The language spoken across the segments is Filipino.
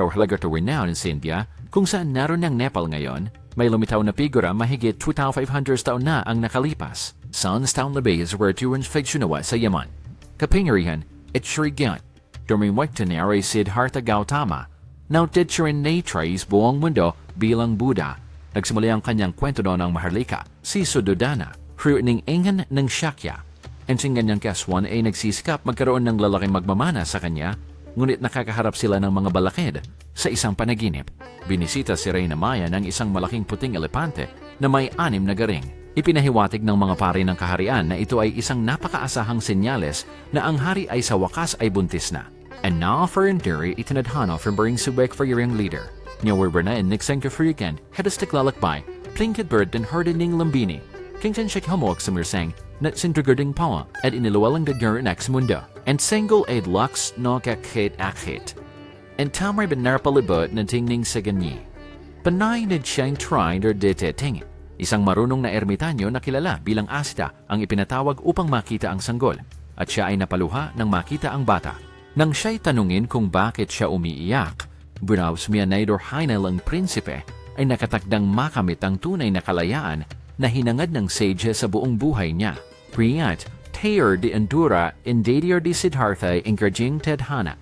To renown in India, kung saan naroon ng Nepal ngayon, may lumitaw na figura mahigit 2,500 taon na ang nakalipas. Sans is where tuwans figsunawa sa Yaman. Kapingarihan, at Shrigyan. During Sid Siddhartha Gautama, now tituring natures buong mundo bilang Buddha. Nagsimula ang kanyang kwento doon ng Maharlika, si Suddhodana, fruit ng ingan ng Shakya. And sa kanyang kaswan ay nagsisikap magkaroon ng lalaking magmamana sa kanya, ngunit nakakaharap sila ng mga balakid sa isang panaginip. Binisita si Reyna Maya ng isang malaking puting elepante na may anim na garing. Ipinahiwatig ng mga pari ng kaharian na ito ay isang napakaasahang senyales na ang hari ay sa wakas ay buntis na. And now for Enduri itinadhana from Bering Subek for your young leader. Nyawer na in Nixon Kafrigan, hedas tiklalakbay, plinked bird den hardening lambini. Kington shik hamok sa mirsang, net sindrugarding pawa at iniluwalang dadgar next mundo. And single aid lux no kakit akit. And tamay benarpalibot na tingning sa ganyi. Panay na siyang trying or ditetingin. Isang marunong na ermitanyo na kilala bilang Asta ang ipinatawag upang makita ang sanggol at siya ay napaluha nang makita ang bata. Nang siya'y tanungin kung bakit siya umiiyak, Browse Mianaydor Hainal ang prinsipe ay nakatakdang makamit ang tunay na kalayaan na hinangad ng sage sa buong buhay niya. Priyat, Tayor de Endura Indadior de Siddhartha Encouraging Tedhana.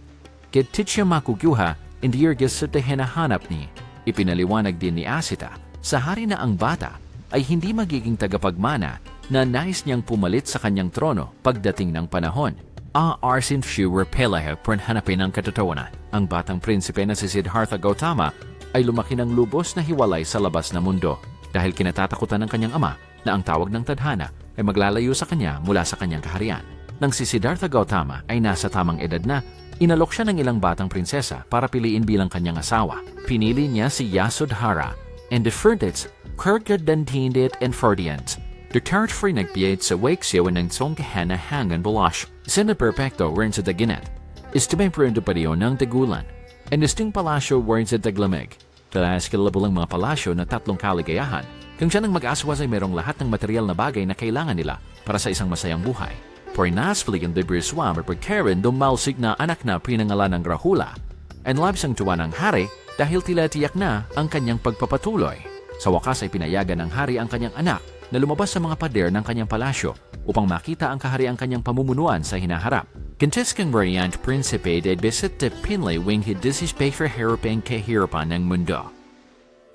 Kit siya makukuha, hindi sa hinahanap ni. Ipinaliwanag din ni Asita, sa hari na ang bata ay hindi magiging tagapagmana na nais niyang pumalit sa kanyang trono pagdating ng panahon. A Arsin Shu Repelahe pran hanapin ang katotohanan. Ang batang prinsipe na si Siddhartha Gautama ay lumaki ng lubos na hiwalay sa labas na mundo dahil kinatatakutan ng kanyang ama na ang tawag ng tadhana ay maglalayo sa kanya mula sa kanyang kaharian. Nang si Siddhartha Gautama ay nasa tamang edad na, inalok siya ng ilang batang prinsesa para piliin bilang kanyang asawa. Pinili niya si Yasodhara and deferred it Kurgadantindit and Ferdiant. The church free nagbiyaid sa wake siya ng song kahana hangan bulash. Sina perfecto rin sa daginat. Istimay perindo pa rin ng dagulan. And isting palasyo rin sa taglamig. Talas kilabulang mga palasyo na tatlong kaligayahan. Kung siya nang mag-aswas ay merong lahat ng material na bagay na kailangan nila para sa isang masayang buhay. For nasflig ang debris swam or Karen dumalsig na anak na pinangalan ng Rahula. And labs ang tuwa ng hari dahil tila tiyak na ang kanyang pagpapatuloy. Sa wakas ay pinayagan ng hari ang kanyang anak na lumabas sa mga pader ng kanyang palasyo upang makita ang kahariang kanyang pamumunuan sa hinaharap. Kintiskang variant Principe de visit de Pinley wing hidisispay for harapang kahirapan ng mundo.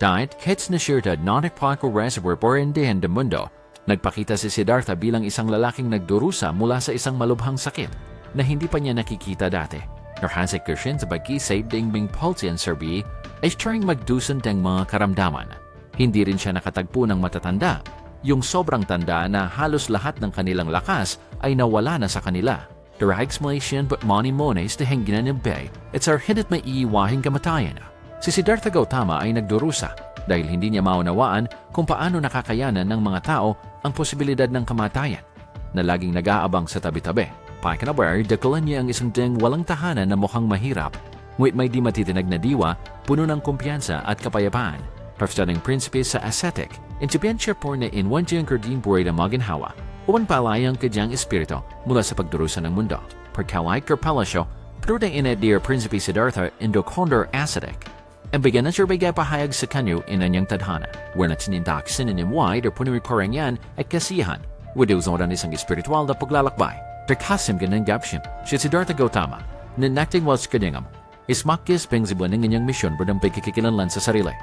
Dahit kits na siyerta non-epochal reservoir borindihan de mundo, nagpakita si Siddhartha bilang isang lalaking nagdurusa mula sa isang malubhang sakit na hindi pa niya nakikita dati. Narhansik Kirshin sa pag-isave ding Bing Poltian Serbi ay trying magdusan ng mga karamdaman hindi rin siya nakatagpo ng matatanda. Yung sobrang tanda na halos lahat ng kanilang lakas ay nawala na sa kanila. The explanation but money mones to henginan ng bay, it's our hindit may iiwahing kamatayan. Si Siddhartha Gautama ay nagdurusa dahil hindi niya maunawaan kung paano nakakayanan ng mga tao ang posibilidad ng kamatayan na laging nag-aabang sa tabi-tabi. Pakinabar, dakulan niya ang isang ding walang tahanan na mukhang mahirap, ngunit may di matitinag na diwa, puno ng kumpiyansa at kapayapaan Paftaning prinsipe sa ascetic, intibiyan siya po na inwanjiyang kardin buhay na maginhawa, uwan palayang kadyang espiritu mula sa pagdurusa ng mundo. Pagkalay karpalasyo, pero na ina dear prinsipe Siddhartha indo condor ascetic. Bigyan siya bigay pahayag sa kanyo inanyang tadhana, na tinindak sinanim wide or punirikorang yan at kasiyahan, widow zoran isang espiritual na paglalakbay. Terkasim ganang gapshim, si Siddhartha Gautama, na nakting was kanyangam, ismakis peng zibuan ng inyang misyon berdang pagkikikilanlan sa sarili.